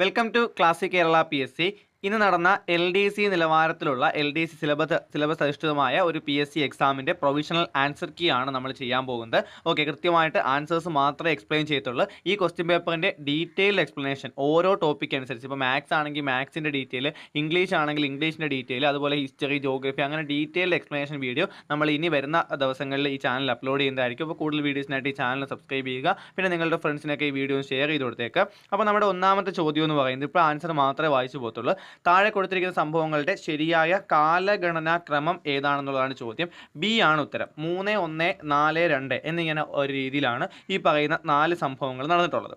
Welcome to classic Kerala P S C. ഇന്ന് നടന്ന L D C നിലവാരത്തിലുള്ള L D C syllabus syllabus അധിഷ്ഠിതമായ ഒരു പി എസ് സി എക്സാമിന്റെ പ്രൊവിഷണൽ ആൻസർ കീ ആണ് നമ്മൾ ചെയ്യാൻ പോകുന്നത്. ഓക്കെ കൃത്യമായിട്ട് ആൻസേഴ്സ് മാത്രമേ എക്സ്പ്ലെയിൻ ചെയ്യത്തുള്ളൂ. ഈ ക്വസ്റ്റ്യൻ പേപ്പറിന്റെ ഡീറ്റെയിൽഡ് എക്സ്പ്ലനേഷൻ ഓരോ ടോപ്പിക് അനുസരിച്ച് ഇപ്പോൾ മാത്സ് ആണെങ്കിൽ മാത്സിന്റെ ഡീറ്റെയിൽ ഇംഗ്ലീഷ് ആണെങ്കിൽ ഇംഗ്ലീഷിന്റെ ഡീറ്റെയിൽ അതുപോലെ ഹിസ്റ്ററി ജോഗ്രഫി അങ്ങനെ ഡീറ്റെയിൽഡ് എക്സ്പ്ലനേഷൻ വീഡിയോ നമ്മൾ ഇനി വരുന്ന ദിവസങ്ങളിൽ ഈ ചാനൽ അപ്ലോഡ് ചെയ്യുന്നതായിരിക്കും. അപ്പോൾ കൂടുതൽ വീഡിയോസിനായിട്ട് ഈ ചാനൽ സബ്സ്ക്രൈബ് ചെയ്യുക. പിന്നെ നിങ്ങളുടെ ഫ്രണ്ട്സിനൊക്കെ ഈ വീഡിയോ ഷെയർ ചെയ്ത് കൊടുത്തേക്ക്. അപ്പോൾ നമ്മുടെ ഒന്നാമത്തെ ചോദ്യം എന്ന് പറയുന്നത് ഇപ്പോൾ ആൻസർ മാത്രമേ വായിച്ചു പോകത്തുള്ളൂ. താഴെ കൊടുത്തിരിക്കുന്ന സംഭവങ്ങളുടെ ശരിയായ കാലഗണനാ ക്രമം ഏതാണെന്നുള്ളതാണ് ചോദ്യം. ബി ആണ് ഉത്തരം. മൂന്ന് ഒന്ന് നാല് രണ്ട് എന്നിങ്ങനെ ഒരു രീതിയിലാണ് ഈ പറയുന്ന നാല് സംഭവങ്ങൾ നടന്നിട്ടുള്ളത്.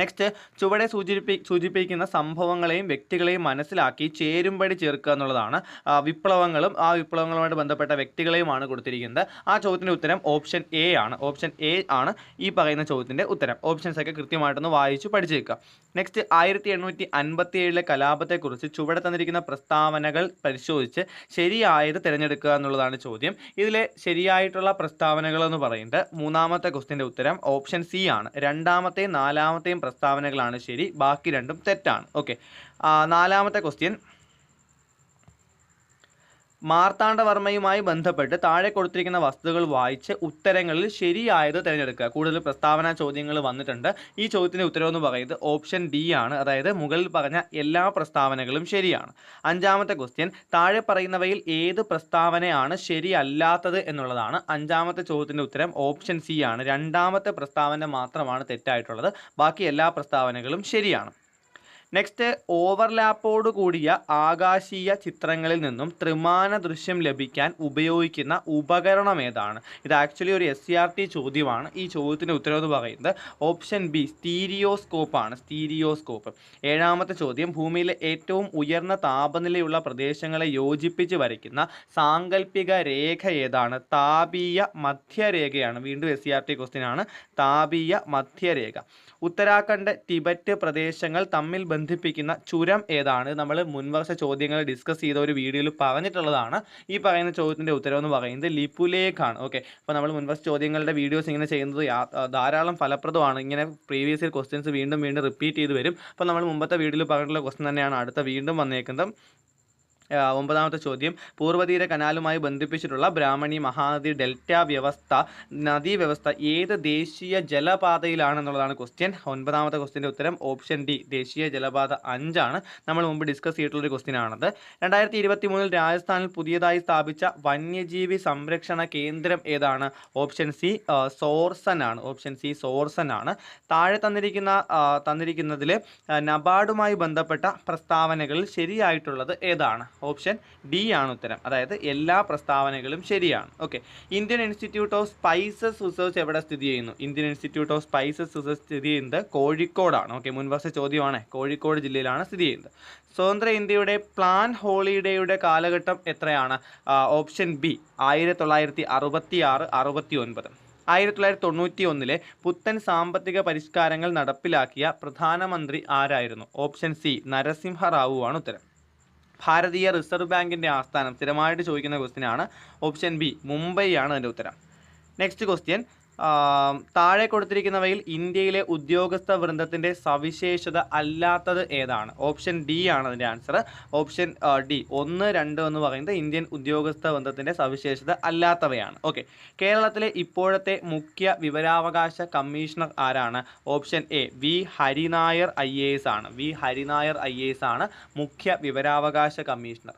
നെക്സ്റ്റ് ചുവടെ സൂചിപ്പി സൂചിപ്പിക്കുന്ന സംഭവങ്ങളെയും വ്യക്തികളെയും മനസ്സിലാക്കി ചേരുംപടി ചേർക്കുക എന്നുള്ളതാണ് വിപ്ലവങ്ങളും ആ വിപ്ലവങ്ങളുമായിട്ട് ബന്ധപ്പെട്ട വ്യക്തികളെയുമാണ് കൊടുത്തിരിക്കുന്നത്. ആ ചോദ്യത്തിന്റെ ഉത്തരം ഓപ്ഷൻ എ ആണ്. ഓപ്ഷൻ എ ആണ് ഈ പറയുന്ന ചോദ്യത്തിന്റെ ഉത്തരം. ഓപ്ഷൻസ് ഒക്കെ കൃത്യമായിട്ടൊന്ന് വായിച്ചു പഠിച്ചേക്കുക. നെക്സ്റ്റ് ആയിരത്തി എണ്ണൂറ്റി അൻപത്തി ഏഴിലെ കലാപത്തെക്കുറിച്ച് ചുവടെ തന്നിരിക്കുന്ന പ്രസ്താവനകൾ പരിശോധിച്ച് ശരിയായത് തിരഞ്ഞെടുക്കുക എന്നുള്ളതാണ് ചോദ്യം. ഇതിലെ ശരിയായിട്ടുള്ള പ്രസ്താവനകൾ എന്ന് പറയുന്നത് മൂന്നാമത്തെ ക്വസ്റ്റിന്റെ ഉത്തരം ഓപ്ഷൻ സി ആണ്. രണ്ടാമത്തെയും നാലാമത്തെയും പ്രസ്താവനകളാണ് ശരി. ബാക്കി രണ്ടും തെറ്റാണ്. ഓക്കെ. നാലാമത്തെ ക്വസ്റ്റ്യൻ മാർത്താണ്ഡവർമ്മയുമായി ബന്ധപ്പെട്ട് താഴെ കൊടുത്തിരിക്കുന്ന വസ്തുതകൾ വായിച്ച് ഉത്തരങ്ങളിൽ ശരിയായത് തിരഞ്ഞെടുക്കുക. കൂടുതൽ പ്രസ്താവന ചോദ്യങ്ങൾ വന്നിട്ടുണ്ട്. ഈ ചോദ്യത്തിന്റെ ഉത്തരം എന്ന് പറയുന്നത് ഓപ്ഷൻ ഡി ആണ്. അതായത് മുകളിൽ പറഞ്ഞ എല്ലാ പ്രസ്താവനകളും ശരിയാണ്. അഞ്ചാമത്തെ ക്വസ്റ്റ്യൻ താഴെ പറയുന്നവയിൽ ഏത് പ്രസ്താവനയാണ് ശരിയല്ലാത്തത് എന്നുള്ളതാണ്. അഞ്ചാമത്തെ ചോദ്യത്തിന്റെ ഉത്തരം ഓപ്ഷൻ സി ആണ്. രണ്ടാമത്തെ പ്രസ്താവന മാത്രമാണ് തെറ്റായിട്ടുള്ളത്. ബാക്കി എല്ലാ പ്രസ്താവനകളും ശരിയാണ്. നെക്സ്റ്റ് ഓവർലാപ്പോട് കൂടിയ ആകാശീയ ചിത്രങ്ങളിൽ നിന്നും ത്രിമാന ദൃശ്യം ലഭിക്കാൻ ഉപയോഗിക്കുന്ന ഉപകരണം ഏതാണ്? ഇത് ആക്ച്വലി ഒരു എസ് സി ആർ ടി ചോദ്യമാണ്. ഈ ചോദ്യത്തിന്റെ ഉത്തരവ് എന്ന് പറയുന്നത് ഓപ്ഷൻ ബി സ്റ്റീരിയോസ്കോപ്പ് ആണ്. സ്റ്റീരിയോസ്കോപ്പ് ഏഴാമത്തെ ചോദ്യം ഭൂമിയിലെ ഏറ്റവും ഉയർന്ന താപനിലയുള്ള പ്രദേശങ്ങളെ യോജിപ്പിച്ച് വരയ്ക്കുന്ന സാങ്കല്പിക രേഖ ഏതാണ്? താപീയ മധ്യരേഖയാണ്. വീണ്ടും S C R T question ആണ്. താപീയ മധ്യരേഖ. ഉത്തരാഖണ്ഡ് ടിബറ്റ് പ്രദേശങ്ങൾ തമ്മിൽ ബന്ധിപ്പിക്കുന്ന ചുരം ഏതാണ്? നമ്മൾ മുൻവർഷ ചോദ്യങ്ങൾ ഡിസ്കസ് ചെയ്ത ഒരു വീഡിയോയിൽ പറഞ്ഞിട്ടുള്ളതാണ്. ഈ പറയുന്ന ചോദ്യത്തിന്റെ ഉത്തരം എന്ന് പറയുന്നത് ലിപുലേഖാണ് ഓക്കെ അപ്പോൾ നമ്മൾ മുൻവർഷ ചോദ്യങ്ങളുടെ വീഡിയോസ് ഇങ്ങനെ ചെയ്യുന്നത് ധാരാളം ഫലപ്രദമാണ്. ഇങ്ങനെ പ്രീവിയസ് ഇയർ ക്വസ്റ്റ്യൻസ് വീണ്ടും വീണ്ടും റിപ്പീറ്റ് ചെയ്ത് വരും. അപ്പോൾ നമ്മൾ മുമ്പത്തെ വീഡിയോയിൽ പറഞ്ഞിട്ടുള്ള ക്വസ്റ്റ്യൻ തന്നെയാണ് അടുത്ത വീണ്ടും വന്നേക്കുന്നത്. ഒമ്പതാമത്തെ ചോദ്യം. പൂർവതീര കനാലുമായി ബന്ധിപ്പിച്ചിട്ടുള്ള ബ്രാഹ്മണി മഹാനദി ഡെൽറ്റ വ്യവസ്ഥ നദീ വ്യവസ്ഥ ഏത് ദേശീയ ജലപാതയിലാണെന്നുള്ളതാണ് ക്വസ്റ്റ്യൻ ഒൻപതാമത്തെ ക്വസ്റ്റ്യന്റെ ഉത്തരം ഓപ്ഷൻ ഡി ദേശീയ ജലപാത അഞ്ചാണ്. നമ്മൾ മുമ്പ് ഡിസ്കസ് ചെയ്തിട്ടുള്ളൊരു ക്വസ്റ്റ്യൻ ആണത്. രണ്ടായിരത്തി ഇരുപത്തി മൂന്നിൽ രാജസ്ഥാനിൽ പുതിയതായി സ്ഥാപിച്ച വന്യജീവി സംരക്ഷണ കേന്ദ്രം ഏതാണ്? ഓപ്ഷൻ സി സോർസൻ ആണ്. ഓപ്ഷൻ സി സോർസൻ ആണ്. താഴെ തന്നിരിക്കുന്ന തന്നിരിക്കുന്നതിൽ നബാർഡുമായി ബന്ധപ്പെട്ട പ്രസ്താവനകളിൽ ശരിയായിട്ടുള്ളത് ഏതാണ്? ഓപ്ഷൻ ഡി ആണ് ഉത്തരം. അതായത് എല്ലാ പ്രസ്താവനകളും ശരിയാണ്. Okay Indian institute of spices research എവിടെ സ്ഥിതി ചെയ്യുന്നു? Indian institute of spices research സ്ഥിതി ചെയ്യുന്നത് കോഴിക്കോടാണ്. ഓക്കെ മുൻവർഷ ചോദ്യമാണ്. കോഴിക്കോട് ജില്ലയിലാണ് സ്ഥിതി ചെയ്യുന്നത്. സ്വതന്ത്ര ഇന്ത്യയുടെ പ്ലാൻ ഹോളിഡേയുടെ കാലഘട്ടം എത്രയാണ്? ഓപ്ഷൻ ബി ആയിരത്തി തൊള്ളായിരത്തി അറുപത്തി ആറ് അറുപത്തി ഒൻപത് ആയിരത്തി തൊള്ളായിരത്തി തൊണ്ണൂറ്റി ഒന്നിലെ പുത്തൻ സാമ്പത്തിക പരിഷ്കാരങ്ങൾ നടപ്പിലാക്കിയ പ്രധാനമന്ത്രി ആരായിരുന്നു? ഓപ്ഷൻ സി നരസിംഹ റാവു ആണ് ഉത്തരം. ഭാരതീയ റിസർവ് ബാങ്കിന്റെ ആസ്ഥാനം സ്ഥിരമായിട്ട് ചോദിക്കുന്ന ക്വസ്റ്റ്യൻ ആണ് ഓപ്ഷൻ ബി മുംബൈ ആണ് അതിന്റെ ഉത്തരം. നെക്സ്റ്റ് ക്വസ്റ്റ്യൻ താഴെ കൊടുത്തിരിക്കുന്നവയിൽ ഇന്ത്യയിലെ ഉദ്യോഗസ്ഥ വൃന്ദത്തിന്റെ സവിശേഷത അല്ലാത്തത് ഏതാണ്? ഓപ്ഷൻ ഡി ആണ് അതിന്റെ ആൻസർ ഓപ്ഷൻ ഡി ഒന്ന് രണ്ട് എന്ന് പറയുന്നത് ഇന്ത്യൻ ഉദ്യോഗസ്ഥ വൃന്ദത്തിന്റെ സവിശേഷത അല്ലാത്തവയാണ്. ഓക്കെ. കേരളത്തിലെ ഇപ്പോഴത്തെ മുഖ്യ വിവരാവകാശ കമ്മീഷണർ ആരാണ്? Option A V Harinair I ആണ്. വി ഹരിനായർ ഐ ആണ് മുഖ്യ വിവരാവകാശ കമ്മീഷണർ.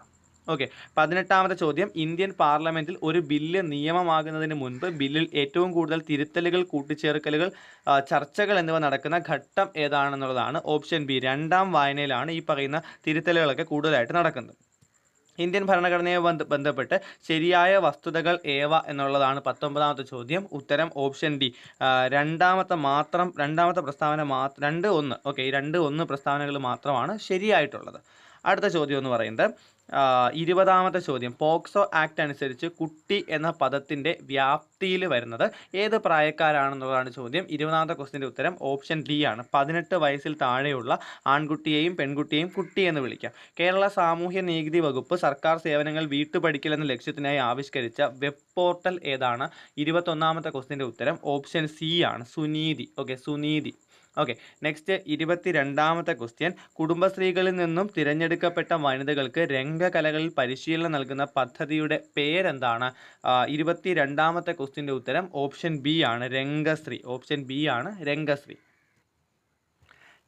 ഓക്കെ പതിനെട്ടാമത്തെ ചോദ്യം. ഇന്ത്യൻ പാർലമെന്റിൽ ഒരു ബില്ല് നിയമമാകുന്നതിന് മുൻപ് ബില്ലിൽ ഏറ്റവും കൂടുതൽ തിരുത്തലുകൾ കൂട്ടിച്ചേർക്കലുകൾ ചർച്ചകൾ എന്നിവ നടക്കുന്ന ഘട്ടം ഏതാണെന്നുള്ളതാണ് ഓപ്ഷൻ ബി. രണ്ടാം വായനയിലാണ് ഈ പറയുന്ന തിരുത്തലുകളൊക്കെ കൂടുതലായിട്ട് നടക്കുന്നത്. ഇന്ത്യൻ ഭരണഘടനയെ ബന്ധ ബന്ധപ്പെട്ട് ശരിയായ വസ്തുതകൾ ഏവ എന്നുള്ളതാണ് പത്തൊമ്പതാമത്തെ ചോദ്യം. ഉത്തരം ഓപ്ഷൻ ഡി. രണ്ടാമത്തെ മാത്രം രണ്ടാമത്തെ പ്രസ്താവന മാത്രം രണ്ട് ഒന്ന് ഓക്കെ രണ്ട് ഒന്ന് പ്രസ്താവനകൾ മാത്രമാണ് ശരിയായിട്ടുള്ളത്. അടുത്ത ചോദ്യം എന്ന് പറയുന്നത് ഇരുപതാമത്തെ ചോദ്യം. പോക്സോ ആക്ട് അനുസരിച്ച് കുട്ടി എന്ന പദത്തിന്റെ വ്യാപ്തിയിൽ വരുന്നത് ഏത് പ്രായക്കാരാണെന്നുള്ളതാണ് ചോദ്യം. ഇരുപതാമത്തെ ക്വസ്റ്റിന്റെ ഉത്തരം ഓപ്ഷൻ ഡി ആണ്. പതിനെട്ട് വയസ്സിൽ താഴെയുള്ള ആൺകുട്ടിയെയും പെൺകുട്ടിയെയും കുട്ടി എന്ന് വിളിക്കാം. കേരള സാമൂഹ്യ നീതി വകുപ്പ് സർക്കാർ സേവനങ്ങൾ വീട്ടുപടിക്കൽ എന്ന ലക്ഷ്യത്തിനായി ആവിഷ്കരിച്ച വെബ് പോർട്ടൽ ഏതാണ്? ഇരുപത്തൊന്നാമത്തെ ക്വസ്റ്റിന്റെ ഉത്തരം ഓപ്ഷൻ സി ആണ്. Suneethi. Okay Suneethi. Okay next ഇരുപത്തി രണ്ടാമത്തെ ക്വസ്റ്റ്യൻ കുടുംബശ്രീകളിൽ നിന്നും തിരഞ്ഞെടുക്കപ്പെട്ട വനിതകൾക്ക് രംഗകലകളിൽ പരിശീലനം നൽകുന്ന പദ്ധതിയുടെ പേരെന്താണ്? ഇരുപത്തി രണ്ടാമത്തെ ക്വസ്റ്റ്യന്റെ ഉത്തരം ഓപ്ഷൻ ബി ആണ് രംഗശ്രീ. ഓപ്ഷൻ ബി ആണ് രംഗശ്രീ.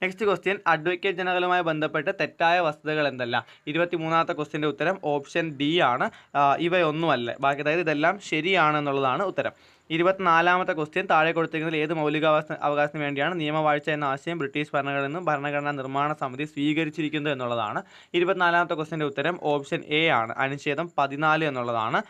നെക്സ്റ്റ് ക്വസ്റ്റ്യൻ അഡ്വക്കേറ്റ് ജനറലുമായി ബന്ധപ്പെട്ട് തെറ്റായ വസ്തുതകൾ എന്തല്ല? ഇരുപത്തി മൂന്നാമത്തെ ക്വസ്റ്റ്യന്റെ ഉത്തരം ഓപ്ഷൻ ഡി ആണ്. ഇവയൊന്നുമല്ല. ബാക്കി അതായത് ഇതെല്ലാം ശരിയാണെന്നുള്ളതാണ് ഉത്തരം. ഇരുപത്തിനാലാമത്തെ ക്വസ്റ്റ്യൻ താഴെ കൊടുത്തിരിക്കുന്നതിൽ ഏത് മൗലികാവകാശ അവകാശത്തിന് വേണ്ടിയാണ് നിയമവാഴ്ച എന്ന ആശയം ബ്രിട്ടീഷ് ഭരണഘടനയും ഭരണഘടനാ നിർമ്മാണ സമിതി സ്വീകരിച്ചിരിക്കുന്നത് എന്നുള്ളതാണ്. ഇരുപത്തിനാലാമത്തെ ക്വസ്റ്റ്യന്റെ ഉത്തരം ഓപ്ഷൻ എ ആണ്. അനുച്ഛേദം പതിനാല് എന്നുള്ളതാണ്.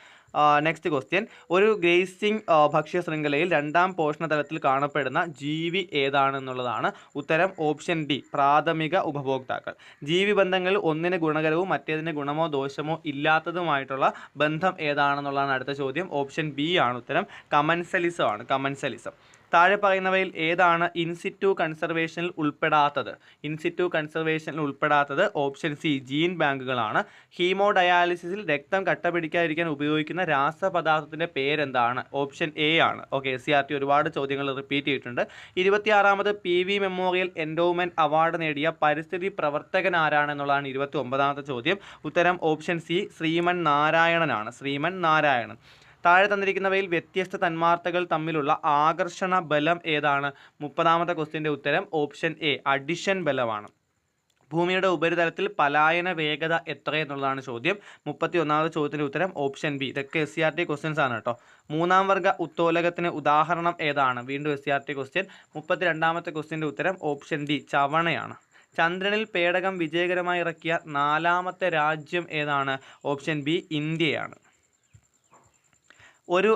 നെക്സ്റ്റ് ക്വസ്റ്റ്യൻ ഒരു ഗ്രേസിംഗ് ഭക്ഷ്യ ശൃംഖലയിൽ രണ്ടാം പോഷണ തലത്തിൽ കാണപ്പെടുന്ന ജീവി ഏതാണെന്നുള്ളതാണ് ഉത്തരം ഓപ്ഷൻ ഡി പ്രാഥമിക ഉപഭോക്താക്കൾ. ജീവി ബന്ധങ്ങളിൽ ഒന്നിന് ഗുണകരവും മറ്റേതിന് ഗുണമോ ദോഷമോ ഇല്ലാത്തതുമായിട്ടുള്ള ബന്ധം ഏതാണെന്നുള്ളതാണ് അടുത്ത ചോദ്യം. ഓപ്ഷൻ ബി ആണ് ഉത്തരം. കമൻസലിസം ആണ്. കമൻസലിസം താഴെ പറയുന്നവയിൽ ഏതാണ് ഇൻസിറ്റു കൺസർവേഷനിൽ ഉൾപ്പെടാത്തത്? ഇൻസിറ്റു കൺസർവേഷനിൽ ഉൾപ്പെടാത്തത് ഓപ്ഷൻ സി ജീൻ ബാങ്കുകളാണ്. ഹീമോ ഡയാലിസിസിൽ രക്തം കട്ട പിടിക്കാതിരിക്കാൻ ഉപയോഗിക്കുന്ന രാസപദാർത്ഥത്തിന്റെ പേരെന്താണ്? ഓപ്ഷൻ എ ആണ്. Okay S C R T ഒരുപാട് ചോദ്യങ്ങൾ റിപ്പീറ്റ് ചെയ്തിട്ടുണ്ട്. ഇരുപത്തിയാറാമത് P V memorial endowment award നേടിയ പരിസ്ഥിതി പ്രവർത്തകൻ ആരാണെന്നുള്ളതാണ് ഇരുപത്തി ഒമ്പതാമത്തെ ചോദ്യം. ഉത്തരം ഓപ്ഷൻ സി ശ്രീമൻ നാരായണനാണ്. ശ്രീമൻ നാരായണൻ. താഴെ തന്നിരിക്കുന്നവയിൽ വ്യത്യസ്ത തന്മാർത്തകൾ തമ്മിലുള്ള ആകർഷണ ബലം ഏതാണ്? മുപ്പതാമത്തെ ക്വസ്റ്റ്യന്റെ ഉത്തരം ഓപ്ഷൻ എ അഡിഷൻ ബലമാണ്. ഭൂമിയുടെ ഉപരിതലത്തിൽ പലായന വേഗത എത്ര എന്നുള്ളതാണ് ചോദ്യം. മുപ്പത്തി ഒന്നാമത്തെ ചോദ്യത്തിന്റെ ഉത്തരം ഓപ്ഷൻ ബി. ഇതൊക്കെ S C R T questions ആണ് കേട്ടോ. മൂന്നാം വർഗ ഉത്തോലകത്തിന് ഉദാഹരണം ഏതാണ്? വീണ്ടും S C R T question മുപ്പത്തി രണ്ടാമത്തെ ക്വസ്റ്റ്യന്റെ ഉത്തരം ഓപ്ഷൻ ഡി ചവണയാണ്. ചന്ദ്രനിൽ പേടകം വിജയകരമായി ഇറക്കിയ നാലാമത്തെ രാജ്യം ഏതാണ്? ഓപ്ഷൻ ബി ഇന്ത്യയാണ്. ഒരു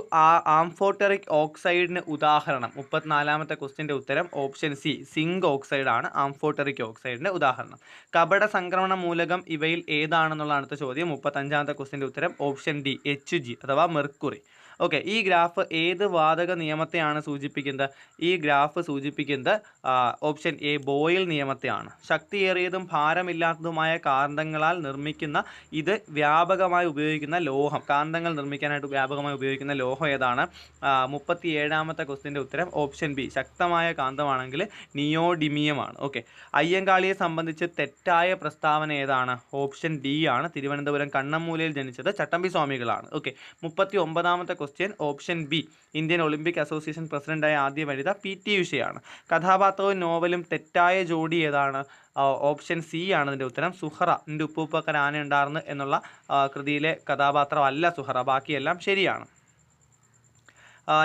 ആംഫോട്ടറിക് ഓക്സൈഡിന് ഉദാഹരണം. മുപ്പത്തിനാലാമത്തെ ക്വസ്റ്റിന്റെ ഉത്തരം ഓപ്ഷൻ സി സിങ്ക് ഓക്സൈഡ് ആണ് ആംഫോട്ടറിക് ഓക്സൈഡിന്റെ ഉദാഹരണം. കപട സംക്രമണ മൂലകം ഇവയിൽ ഏതാണെന്നുള്ള അടുത്ത ചോദ്യം മുപ്പത്തഞ്ചാമത്തെ ക്വസ്റ്റിന്റെ ഉത്തരം ഓപ്ഷൻ ഡി എച്ച് ജി അഥവാ മെർക്കുറി ഓക്കെ ഈ ഗ്രാഫ് ഏത് വാതക നിയമത്തെയാണ് സൂചിപ്പിക്കുന്നത്? ഈ ഗ്രാഫ് സൂചിപ്പിക്കുന്നത് ഓപ്ഷൻ എ ബോയിൽ നിയമത്തെയാണ്. ശക്തിയേറിയതും ഭാരമില്ലാത്തതുമായ കാന്തങ്ങളാൽ നിർമ്മിക്കുന്ന ഇത് വ്യാപകമായി ഉപയോഗിക്കുന്ന ലോഹം. കാന്തങ്ങൾ നിർമ്മിക്കാനായിട്ട് വ്യാപകമായി ഉപയോഗിക്കുന്ന ലോഹം ഏതാണ്? മുപ്പത്തി ഏഴാമത്തെ ക്വസ്റ്റിന്റെ ഉത്തരം ഓപ്ഷൻ ബി ശക്തമായ കാന്തമാണെങ്കിൽ നിയോഡിമിയമാണ്. ഓക്കെ അയ്യങ്കാളിയെ സംബന്ധിച്ച് തെറ്റായ പ്രസ്താവന ഏതാണ്? ഓപ്ഷൻ ഡി ആണ്. തിരുവനന്തപുരം കണ്ണമ്മൂലയിൽ ജനിച്ചത് ചട്ടമ്പി സ്വാമികളാണ് ഓക്കെ മുപ്പത്തി ഒമ്പതാമത്തെ question option B Indian Olympic association പ്രസിഡന്റായ ആദ്യ വനിത പി ടി ഉഷയാണ്. കഥാപാത്രവും നോവലും തെറ്റായ ജോഡി ഏതാണ്? ഓപ്ഷൻ സി ആണ് ഇതിന്റെ ഉത്തരം. സുഹറ എന്റെ ഉപ്പൂപ്പക്കൻ ആന ഉണ്ടായിരുന്നു എന്നുള്ള കൃതിയിലെ കഥാപാത്രമല്ല സുഹറ. ബാക്കിയെല്ലാം ശരിയാണ്.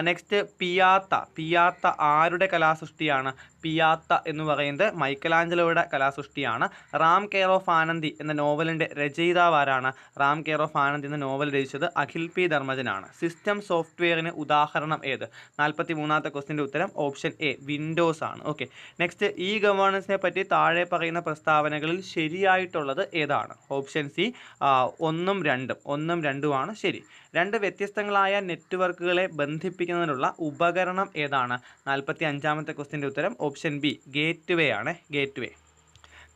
നെക്സ്റ്റ് പിയാത്ത. പിയാത്ത ആരുടെ കലാസൃഷ്ടിയാണ്? പിയാത്ത എന്ന് പറയുന്നത് മൈക്കലാഞ്ചലോയുടെ കലാസൃഷ്ടിയാണ്. റാം കെയർ ഓഫ് ആനന്ദി എന്ന നോവലിന്റെ രചയിതാവാരാണ് റാം കെയർ ഓഫ് ആനന്ദി എന്ന നോവൽ രചിച്ചത് അഖിൽ പി. ധർമ്മജനാണ്. സിസ്റ്റം സോഫ്റ്റ്വെയറിന് ഉദാഹരണം ഏത്? നാൽപ്പത്തി മൂന്നാമത്തെ ക്വസ്റ്റിന്റെ ഉത്തരം ഓപ്ഷൻ എ വിൻഡോസ് ആണ്. ഓക്കെ. നെക്സ്റ്റ് ഇ ഗവേണൻസിനെ പറ്റി താഴെ പറയുന്ന പ്രസ്താവനകളിൽ ശരിയായിട്ടുള്ളത് ഏതാണ്? ഓപ്ഷൻ സി ഒന്നും രണ്ടും. ഒന്നും രണ്ടും ആണ് ശരി. രണ്ട് വ്യത്യസ്തങ്ങളായ നെറ്റ്വർക്കുകളെ ബന്ധിപ്പിക്കുന്നതിനുള്ള ഉപകരണം ഏതാണ്? നാൽപ്പത്തി അഞ്ചാമത്തെ ക്വസ്റ്റിന്റെ ഉത്തരം ഓപ്ഷൻ ബി ഗേറ്റ് വേ ആണ്. ഗേറ്റ് വേ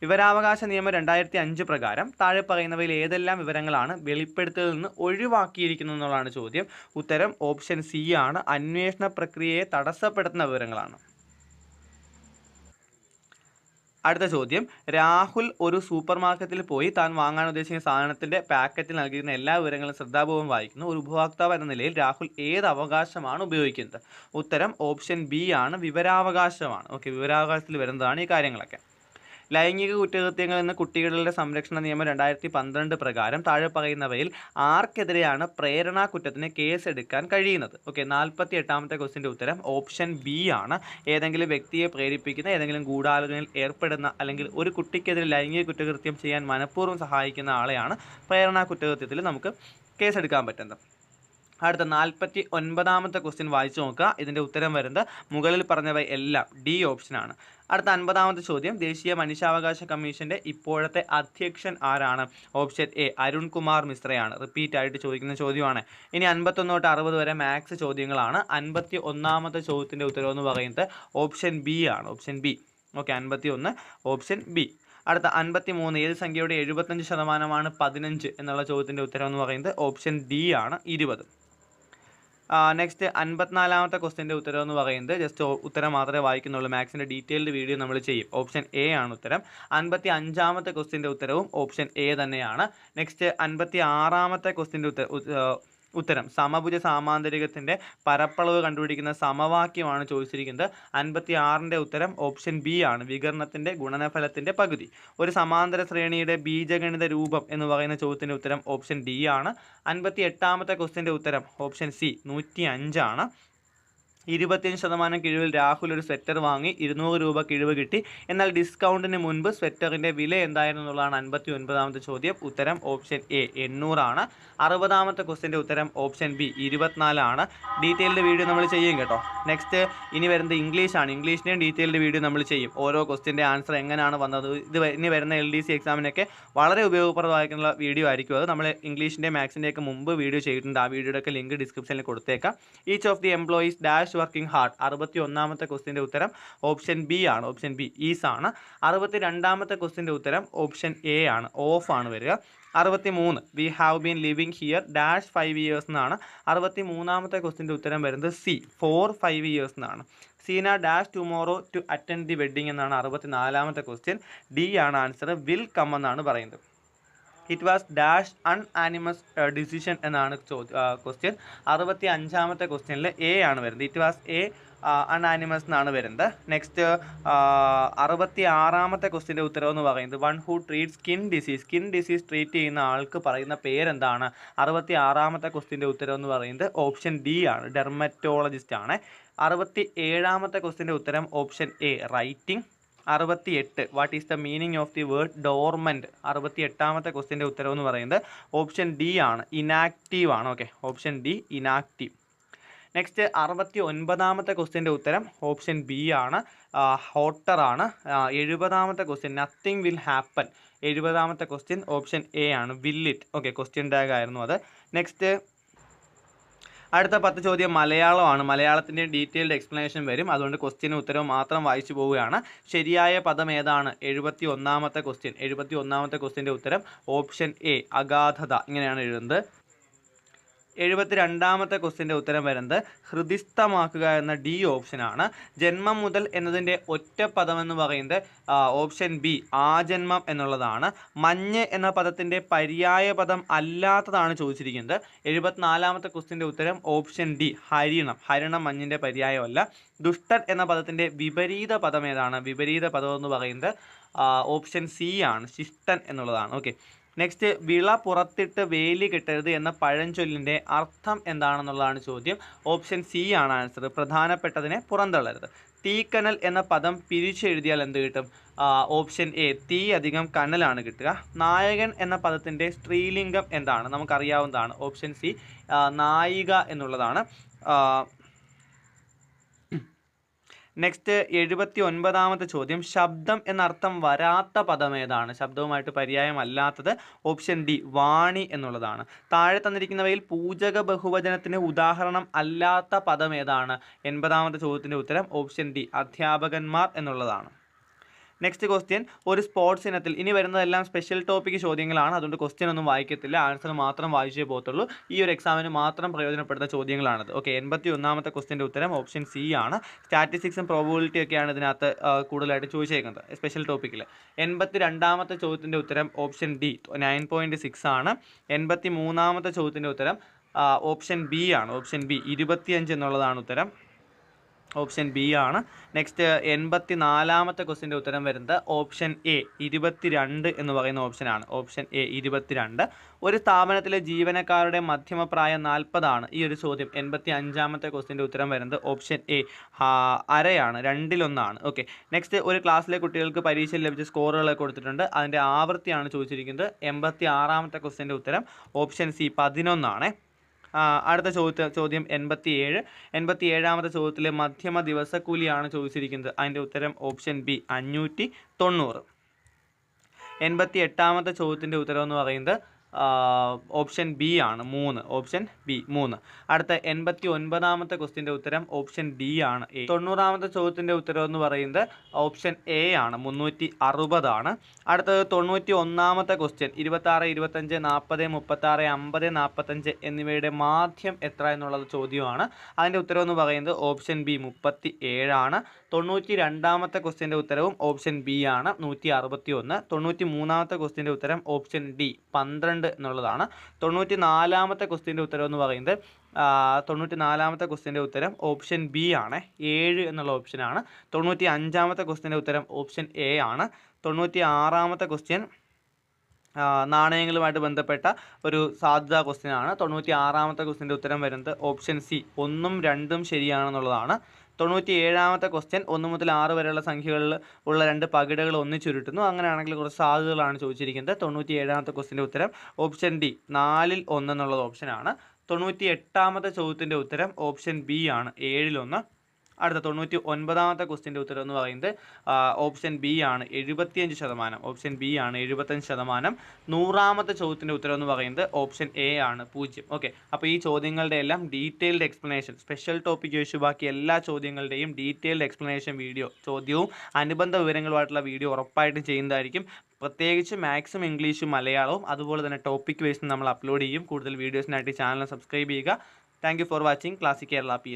വിവരാവകാശ നിയമം രണ്ടായിരത്തി അഞ്ച് പ്രകാരം താഴെ പറയുന്നവയിൽ ഏതെല്ലാം വിവരങ്ങളാണ് വെളിപ്പെടുത്തലിൽ നിന്ന് ഒഴിവാക്കിയിരിക്കുന്നത് എന്നുള്ളതാണ് ചോദ്യം. ഉത്തരം ഓപ്ഷൻ സി ആണ്. അന്വേഷണ പ്രക്രിയയെ തടസ്സപ്പെടുത്തുന്ന വിവരങ്ങളാണ്. അടുത്ത ചോദ്യം. രാഹുൽ ഒരു സൂപ്പർ മാർക്കറ്റിൽ പോയി താൻ വാങ്ങാൻ ഉദ്ദേശിക്കുന്ന സാധനത്തിന്റെ പാക്കറ്റിൽ നൽകിയിരുന്ന എല്ലാ വിവരങ്ങളും ശ്രദ്ധാപൂർവം വായിക്കുന്നു. ഒരു ഉപഭോക്താവ് എന്ന നിലയിൽ രാഹുൽ ഏത് അവകാശമാണ് ഉപയോഗിക്കുന്നത്? ഉത്തരം ഓപ്ഷൻ ബി ആണ്. വിവരാവകാശമാണ്. ഓക്കെ വിവരാവകാശത്തിൽ വരുന്നതാണ് ഈ കാര്യങ്ങളൊക്കെ. ലൈംഗിക കുറ്റകൃത്യങ്ങളിൽ നിന്ന് കുട്ടികളുടെ സംരക്ഷണ നിയമം രണ്ടായിരത്തി പന്ത്രണ്ട് പ്രകാരം താഴെ പറയുന്നവയിൽ ആർക്കെതിരെയാണ് പ്രേരണാ കുറ്റത്തിന് കേസെടുക്കാൻ കഴിയുന്നത്. ഓക്കെ നാൽപ്പത്തി എട്ടാമത്തെ ക്വസ്റ്റിന്റെ ഉത്തരം ഓപ്ഷൻ ബി ആണ്. ഏതെങ്കിലും വ്യക്തിയെ പ്രേരിപ്പിക്കുന്ന ഏതെങ്കിലും ഗൂഢാലോചനയിൽ ഏർപ്പെടുന്ന അല്ലെങ്കിൽ ഒരു കുട്ടിക്കെതിരെ ലൈംഗിക കുറ്റകൃത്യം ചെയ്യാൻ മനഃപൂർവം സഹായിക്കുന്ന ആളെയാണ് പ്രേരണാ കുറ്റകൃത്യത്തിൽ നമുക്ക് കേസെടുക്കാൻ പറ്റുന്നത്. അടുത്ത നാൽപ്പത്തി ഒൻപതാമത്തെ ക്വസ്റ്റ്യൻ വായിച്ചു നോക്കുക. ഇതിന്റെ ഉത്തരം വരുന്നത് മുകളിൽ പറഞ്ഞവ എല്ലാം ഡി ഓപ്ഷനാണ് അടുത്ത അൻപതാമത്തെ ചോദ്യം ദേശീയ മനുഷ്യാവകാശ കമ്മീഷന്റെ ഇപ്പോഴത്തെ അധ്യക്ഷൻ ആരാണ്? ഓപ്ഷൻ എ അരുൺ കുമാർ മിശ്രയാണ്. റിപ്പീറ്റ് ആയിട്ട് ചോദിക്കുന്ന ചോദ്യമാണ്. ഇനി അൻപത്തൊന്ന് തൊട്ട് അറുപത് വരെ മാത്സ് ചോദ്യങ്ങളാണ്. അൻപത്തി ഒന്നാമത്തെ ചോദ്യത്തിന്റെ ഉത്തരം എന്ന് പറയുന്നത് ഓപ്ഷൻ ബി ആണ്. ഓപ്ഷൻ ബി ഓക്കെ അൻപത്തി ഒന്ന് ഓപ്ഷൻ ബി അടുത്ത അൻപത്തി മൂന്ന് ഏത് സംഖ്യയുടെ എഴുപത്തഞ്ച് ശതമാനമാണ് പതിനഞ്ച് എന്നുള്ള ചോദ്യത്തിന്റെ ഉത്തരം എന്ന് പറയുന്നത് ഓപ്ഷൻ ഡി ആണ്. ഇരുപത്. നെക്സ്റ്റ് അൻപത്തിനാലാമത്തെ ക്വസ്റ്റിന്റെ ഉത്തരം എന്ന് പറയുന്നത് ജസ്റ്റ് ഉത്തരം മാത്രമേ വായിക്കുന്നുള്ളൂ. മാത്സിന്റെ ഡീറ്റെയിൽഡ് വീഡിയോ നമ്മൾ ചെയ്യും. ഓപ്ഷൻ എ ആണ് ഉത്തരം. അൻപത്തി അഞ്ചാമത്തെ ക്വസ്റ്റിന്റെ ഉത്തരവും ഓപ്ഷൻ എ തന്നെയാണ്. നെക്സ്റ്റ് അൻപത്തി ആറാമത്തെ ക്വസ്റ്റിന്റെ ഉത്തര ഉത്തരം. സമഭുജ സാമാന്തരികത്തിന്റെ പരപ്പളവ് കണ്ടുപിടിക്കുന്ന സമവാക്യമാണ് ചോദിച്ചിരിക്കുന്നത്. അൻപത്തി ആറിന്റെ ഉത്തരം ഓപ്ഷൻ ബി ആണ്. വികരണത്തിന്റെ ഗുണനഫലത്തിന്റെ പകുതി. ഒരു സമാന്തര ശ്രേണിയുടെ ബീജഗണിത രൂപം എന്ന് പറയുന്ന ചോദ്യത്തിന്റെ ഉത്തരം ഓപ്ഷൻ ഡി ആണ്. അൻപത്തി എട്ടാമത്തെ ക്വസ്റ്റിന്റെ ഉത്തരം ഓപ്ഷൻ സി നൂറ്റി അഞ്ചാണ് ഇരുപത്തിയഞ്ച് ശതമാനം കിഴിവിൽ രാഹുൽ ഒരു സ്വെറ്റർ വാങ്ങി ഇരുന്നൂറ് രൂപ കിഴിവ് കിട്ടി. എന്നാൽ ഡിസ്കൗണ്ടിന് മുൻപ് സ്വെറ്ററിന്റെ വില എന്തായിരുന്നു എന്നുള്ളതാണ് അൻപത്തി ഒൻപതാമത്തെ ചോദ്യം. ഉത്തരം ഓപ്ഷൻ എ എണ്ണൂറാണ്. അറുപതാമത്തെ ക്വസ്റ്റിന്റെ ഉത്തരം ഓപ്ഷൻ ബി ഇരുപത്തിനാലാണ്. ഡീറ്റെയിൽഡ് വീഡിയോ നമ്മൾ ചെയ്യും കേട്ടോ. നെക്സ്റ്റ് ഇനി വരുന്നത് ഇംഗ്ലീഷാണ്. ഇംഗ്ലീഷിന്റെയും ഡീറ്റെയിൽഡ് വീഡിയോ നമ്മൾ ചെയ്യും. ഓരോ ക്വസ്റ്റിന്റെ ആൻസർ എങ്ങനെയാണ് വന്നത്? ഇത് ഇനി വരുന്ന എൽ ഡി സി എക്സാമിനൊക്കെ വളരെ ഉപയോഗപ്രദമായിട്ടുള്ള വീഡിയോ ആയിരിക്കും. അത് നമ്മൾ ഇംഗ്ലീഷിന്റെ മാത്സിന്റെയൊക്കെ മുമ്പ് വീഡിയോ ചെയ്തിട്ടുണ്ട്. ആ വീഡിയോയുടെ ഒക്കെ ലിങ്ക് ഡിസ്ക്രിപ്ഷനിൽ കൊടുത്തേക്കാം. Each of the employees dash working hard അറുപത്തി ഒന്നാമത്തെ ക്വസ്റ്റിന്റെ ഉത്തരം ഓപ്ഷൻ ബി ആണ്. ഓപ്ഷൻ ബി ഈസ് ആണ്. അറുപത്തി രണ്ടാമത്തെ ക്വസ്റ്റിന്റെ ഉത്തരം ഓപ്ഷൻ എ ആണ്. ഓഫ് ആണ് വരിക. അറുപത്തി മൂന്ന് we have been living here dash five years എന്നാണ്. അറുപത്തി മൂന്നാമത്തെ ക്വസ്റ്റിന്റെ ഉത്തരം വരുന്നത് സി ഫോർ ഫൈവ് ഇയേഴ്സ് എന്നാണ്. Seena dash tomorrow to attend the wedding എന്നാണ് അറുപത്തി നാലാമത്തെ ക്വസ്റ്റ്യൻ ഡി ആണ് ആൻസർ വിൽ കം എന്നാണ് പറയുന്നത്. It was dash unanimous decision എന്നാണ് ക്വസ്റ്റ്യൻ അറുപത്തി അഞ്ചാമത്തെ ക്വസ്റ്റ്യനിൽ എ ആണ് വരുന്നത്. ഇറ്റ് വാസ് എ അൺആനിമസ് എന്നാണ് വരുന്നത്. നെക്സ്റ്റ് അറുപത്തി ആറാമത്തെ ക്വസ്റ്റിന്റെ ഉത്തരവ് എന്ന് പറയുന്നത് one who treat skin disease skin disease treat ചെയ്യുന്ന ആൾക്ക് പറയുന്ന പേരെന്താണ്? അറുപത്തി ആറാമത്തെ ക്വസ്റ്റിന്റെ ഉത്തരവ് എന്ന് പറയുന്നത് ഓപ്ഷൻ ഡി ആണ്. ഡെർമറ്റോളജിസ്റ്റ് ആണ്. അറുപത്തി ഏഴാമത്തെ ക്വസ്റ്റിന്റെ ഉത്തരം ഓപ്ഷൻ എ റൈറ്റിംഗ് അറുപത്തി എട്ട് what is the meaning of the word dormant അറുപത്തി എട്ടാമത്തെ ക്വസ്റ്റിന്റെ ഉത്തരവ് എന്ന് പറയുന്നത് ഓപ്ഷൻ ഡി ആണ്. ഇനാക്റ്റീവ് ആണ്. Okay option D inactive next അറുപത്തി ഒൻപതാമത്തെ ക്വസ്റ്റിന്റെ ഉത്തരം ഓപ്ഷൻ ബി ആണ്. ഹോട്ടർ ആണ്. എഴുപതാമത്തെ ക്വസ്റ്റ്യൻ നത്തിങ് വിൽ ഹാപ്പൻ എഴുപതാമത്തെ ക്വസ്റ്റ്യൻ ഓപ്ഷൻ എ ആണ്. വില്ലിറ്റ് ഓക്കെ ക്വസ്റ്റ്യൻ ടാഗ് ആയിരുന്നു അത്. നെക്സ്റ്റ് അടുത്ത പത്ത് ചോദ്യം മലയാളമാണ്. മലയാളത്തിന്റെ ഡീറ്റെയിൽഡ് എക്സ്പ്ലനേഷൻ വരും. അതുകൊണ്ട് ക്വസ്റ്റ്യന് ഉത്തരവ് മാത്രം വായിച്ചു പോവുകയാണ്. ശരിയായ പദം ഏതാണ്? എഴുപത്തി ഒന്നാമത്തെ ക്വസ്റ്റ്യൻ എഴുപത്തി ഒന്നാമത്തെ ക്വസ്റ്റ്യന്റെ ഉത്തരം ഓപ്ഷൻ എ അഗാധത. ഇങ്ങനെയാണ് എഴുതുന്നത്. എഴുപത്തി രണ്ടാമത്തെ ക്വസ്റ്റിന്റെ ഉത്തരം വരുന്നത് ഹൃദിസ്ഥമാക്കുക എന്ന ഡി ഓപ്ഷനാണ്. ജന്മം മുതൽ എന്നതിന്റെ ഒറ്റ പദം എന്ന് പറയുന്നത് ഓപ്ഷൻ ബി ആജന്മം എന്നുള്ളതാണ്. മഞ്ഞ് എന്ന പദത്തിന്റെ പര്യായ പദം അല്ലാത്തതാണ് ചോദിച്ചിരിക്കുന്നത്. എഴുപത്തിനാലാമത്തെ ക്വസ്റ്റിന്റെ ഉത്തരം ഓപ്ഷൻ ഡി ഹരിണം. ഹരിണം മഞ്ഞിന്റെ പര്യായമല്ല. ദുഷ്ടൻ എന്ന പദത്തിന്റെ വിപരീത പദം ഏതാണ്? വിപരീത പദം എന്ന് പറയുന്നത് ഓപ്ഷൻ സി ആണ്. ശിഷ്ടൻ എന്നുള്ളതാണ്. ഓക്കെ. നെക്സ്റ്റ് വിള പുറത്തിട്ട് വേലി കെട്ടരുത് എന്ന പഴഞ്ചൊല്ലിന്റെ അർത്ഥം എന്താണെന്നുള്ളതാണ് ചോദ്യം. ഓപ്ഷൻ സി ആണ് ആൻസർ പ്രധാനപ്പെട്ടതിനെ പുറന്തള്ളരുത്. തീക്കനൽ എന്ന പദം പിരിച്ചെഴുതിയാൽ എന്ത് കിട്ടും? ഓപ്ഷൻ എ തീ അധികം കനലാണ് കിട്ടുക. നായകൻ എന്ന പദത്തിന്റെ സ്ത്രീലിംഗം എന്താണ്? നമുക്കറിയാവുന്നതാണ്. ഓപ്ഷൻ സി നായിക എന്നുള്ളതാണ്. നെക്സ്റ്റ് എഴുപത്തി ഒൻപതാമത്തെ ചോദ്യം. ശബ്ദം എന്നർത്ഥം വരാത്ത പദം ഏതാണ് ശബ്ദവുമായിട്ട് പര്യായമല്ലാത്തത് ഓപ്ഷൻ ഡി വാണി എന്നുള്ളതാണ്. താഴെ തന്നിരിക്കുന്നവയിൽ പൂജക ബഹുവചനത്തിന് ഉദാഹരണം അല്ലാത്ത പദം ഏതാണ് എൺപതാമത്തെ ചോദ്യത്തിന്റെ ഉത്തരം ഓപ്ഷൻ ഡി അധ്യാപകന്മാർ എന്നുള്ളതാണ്. നെക്സ്റ്റ് ക്വസ്റ്റ്യൻ ഒരു സ്പോർട്സ് ഇനത്തിൽ ഇനി വരുന്നതെല്ലാം സ്പെഷ്യൽ ടോപ്പിക് ചോദ്യങ്ങളാണ്. അതുകൊണ്ട് ക്വസ്റ്റ്യൻ ഒന്നും വായിക്കത്തില്ല. ആൻസർ മാത്രം വായിച്ചേ പോകത്തുള്ളൂ. ഈ ഒരു എക്സാമിന് മാത്രം പ്രയോജനപ്പെടുന്ന ചോദ്യങ്ങളാണത്. ഓക്കെ എൺപത്തി ഒന്നാമത്തെ ക്വസ്റ്റ്യന്റെ ഉത്തരം ഓപ്ഷൻ സി ആണ്. സ്റ്റാറ്റിസ്റ്റിക്സും പ്രോബിലിറ്റി ഒക്കെയാണ് ഇതിനകത്ത് കൂടുതലായിട്ട് ചോദിച്ചേക്കുന്നത് സ്പെഷ്യൽ ടോപ്പിക്കിൽ എൺപത്തി രണ്ടാമത്തെ ചോദ്യത്തിന്റെ ഉത്തരം option D nine point six ആണ്. എൺപത്തി മൂന്നാമത്തെ ചോദ്യത്തിന്റെ ഉത്തരം ഓപ്ഷൻ ബി ആണ്. ഓപ്ഷൻ ബി ഇരുപത്തിയഞ്ച് എന്നുള്ളതാണ് ഉത്തരം. ഓപ്ഷൻ ബി ആണ്. നെക്സ്റ്റ് എൺപത്തി നാലാമത്തെ ക്വസ്റ്റിന്റെ ഉത്തരം വരുന്നത് ഓപ്ഷൻ എ ഇരുപത്തിരണ്ട് എന്ന് പറയുന്ന ഓപ്ഷനാണ് ഓപ്ഷൻ എ ഇരുപത്തിരണ്ട്. ഒരു സ്ഥാപനത്തിലെ ജീവനക്കാരുടെ മധ്യമപ്രായം നാൽപ്പതാണ്. ഈ ഒരു ചോദ്യം എൺപത്തി അഞ്ചാമത്തെ ക്വസ്റ്റിന്റെ ഉത്തരം വരുന്നത് ഓപ്ഷൻ എ അരയാണ്. രണ്ടിലൊന്നാണ്. ഓക്കെ നെക്സ്റ്റ് ഒരു ക്ലാസ്സിലെ കുട്ടികൾക്ക് പരീക്ഷയിൽ ലഭിച്ച സ്കോറുകൾ കൊടുത്തിട്ടുണ്ട്. അതിന്റെ ആവൃത്തിയാണ് ചോദിച്ചിരിക്കുന്നത്. എൺപത്തി ആറാമത്തെ ക്വസ്റ്റിന്റെ ഉത്തരം ഓപ്ഷൻ സി പതിനൊന്നാണ്. അടുത്ത ചോദ്യ ചോദ്യം എൺപത്തി ഏഴ് എൺപത്തി ഏഴാമത്തെ ചോദ്യത്തിലെ മധ്യമ ദിവസക്കൂലിയാണ് ചോദിച്ചിരിക്കുന്നത്. അതിന്റെ ഉത്തരം ഓപ്ഷൻ ബി അഞ്ഞൂറ്റി തൊണ്ണൂറ്. എൺപത്തി എട്ടാമത്തെ ചോദ്യത്തിന്റെ ഉത്തരം എന്ന് പറയുന്നത് ഓപ്ഷൻ ബി ആണ് മൂന്ന്. ഓപ്ഷൻ ബി മൂന്ന്. അടുത്ത എൺപത്തി ഒൻപതാമത്തെ ക്വസ്റ്റിന്റെ ഉത്തരം ഓപ്ഷൻ ഡി ആണ്. എ തൊണ്ണൂറാമത്തെ ചോദ്യത്തിന്റെ ഉത്തരം എന്ന് പറയുന്നത് ഓപ്ഷൻ എ ആണ്. മുന്നൂറ്റി അറുപതാണ് അടുത്തത് തൊണ്ണൂറ്റി ഒന്നാമത്തെ ക്വസ്റ്റ്യൻ ഇരുപത്താറ് ഇരുപത്തഞ്ച് നാൽപ്പത് മുപ്പത്താറ് അമ്പത് നാൽപ്പത്തഞ്ച് എന്നിവയുടെ മാധ്യം എത്ര എന്നുള്ളത് ചോദ്യമാണ്. അതിന്റെ ഉത്തരം എന്ന് പറയുന്നത് ഓപ്ഷൻ ബി മുപ്പത്തി ഏഴാണ് തൊണ്ണൂറ്റി രണ്ടാമത്തെ ക്വസ്റ്റ്യന്റെ ഉത്തരവും ഓപ്ഷൻ ബി ആണ്. നൂറ്റി അറുപത്തി ഒന്ന് തൊണ്ണൂറ്റി മൂന്നാമത്തെ ക്വസ്റ്റ്യന്റെ ഉത്തരം ഓപ്ഷൻ ഡി പന്ത്രണ്ട് എന്നുള്ളതാണ്. തൊണ്ണൂറ്റി നാലാമത്തെ ക്വസ്റ്റ്യന്റെ ഉത്തരം എന്ന് പറയുന്നത് തൊണ്ണൂറ്റി നാലാമത്തെ ക്വസ്റ്റ്യന്റെ ഉത്തരം ഓപ്ഷൻ ബി ആണ് ഏഴ് എന്നുള്ള ഓപ്ഷനാണ് തൊണ്ണൂറ്റി അഞ്ചാമത്തെ ക്വസ്റ്റ്യന്റെ ഉത്തരം ഓപ്ഷൻ എ ആണ്. തൊണ്ണൂറ്റി ആറാമത്തെ ക്വസ്റ്റ്യൻ നാണയങ്ങളുമായിട്ട് ബന്ധപ്പെട്ട ഒരു സാധ്യതാ ക്വസ്റ്റ്യൻ ആണ്. തൊണ്ണൂറ്റി ആറാമത്തെ ക്വസ്റ്റ്യന്റെ ഉത്തരം വരുന്നത് ഓപ്ഷൻ സി ഒന്നും രണ്ടും ശരിയാണെന്നുള്ളതാണ്. തൊണ്ണൂറ്റി ഏഴാമത്തെ ക്വസ്റ്റ്യൻ ഒന്ന് മുതൽ ആറ് വരെയുള്ള സംഖ്യകളിൽ ഉള്ള രണ്ട് പകിടകൾ ഒന്നിച്ചുരുട്ടുന്നു അങ്ങനെയാണെങ്കിൽ കുറച്ച് സാധ്യതകളാണ് ചോദിച്ചിരിക്കുന്നത്. തൊണ്ണൂറ്റി ഏഴാമത്തെ ക്വസ്റ്റ്യന്റെ ഉത്തരം ഓപ്ഷൻ ഡി നാലിൽ ഒന്ന് എന്നുള്ളത് ഓപ്ഷനാണ് തൊണ്ണൂറ്റി എട്ടാമത്തെ ചോദ്യത്തിന്റെ ഉത്തരം ഓപ്ഷൻ ബി ആണ്. ഏഴിലൊന്ന് അടുത്ത തൊണ്ണൂറ്റി ഒൻപതാമത്തെ ക്വസ്റ്റിന്റെ ഉത്തരം എന്ന് പറയുന്നത് ഓപ്ഷൻ ബി ആണ് എഴുപത്തിയഞ്ച് ശതമാനം. ഓപ്ഷൻ ബി ആണ് എഴുപത്തഞ്ച് ശതമാനം. നൂറാമത്തെ ചോദ്യത്തിന്റെ ഉത്തരം എന്ന് പറയുന്നത് ഓപ്ഷൻ എ ആണ് പൂജ്യം. ഓക്കെ അപ്പോൾ ഈ ചോദ്യങ്ങളുടെ എല്ലാം ഡീറ്റെയിൽഡ് എക്സ്പ്ലനേഷൻ സ്പെഷ്യൽ ടോപ്പിക് ഒഴിച്ച് ബാക്കി എല്ലാ ചോദ്യങ്ങളുടെയും ഡീറ്റെയിൽഡ് എക്സ്പ്ലനേഷൻ വീഡിയോ ചോദ്യവും അനുബന്ധ വിവരങ്ങളുമായിട്ടുള്ള വീഡിയോ ഉറപ്പായിട്ടും ചെയ്യുന്നതായിരിക്കും. പ്രത്യേകിച്ച് മാക്സിമം ഇംഗ്ലീഷും മലയാളവും അതുപോലെ തന്നെ ടോപ്പിക് വൈസ് നമ്മൾ അപ്ലോഡ് ചെയ്യും. കൂടുതൽ വീഡിയോസിനായിട്ട് ചാനൽ സബ്സ്ക്രൈബ് ചെയ്യുക. Thank for watching. Classic Kerala P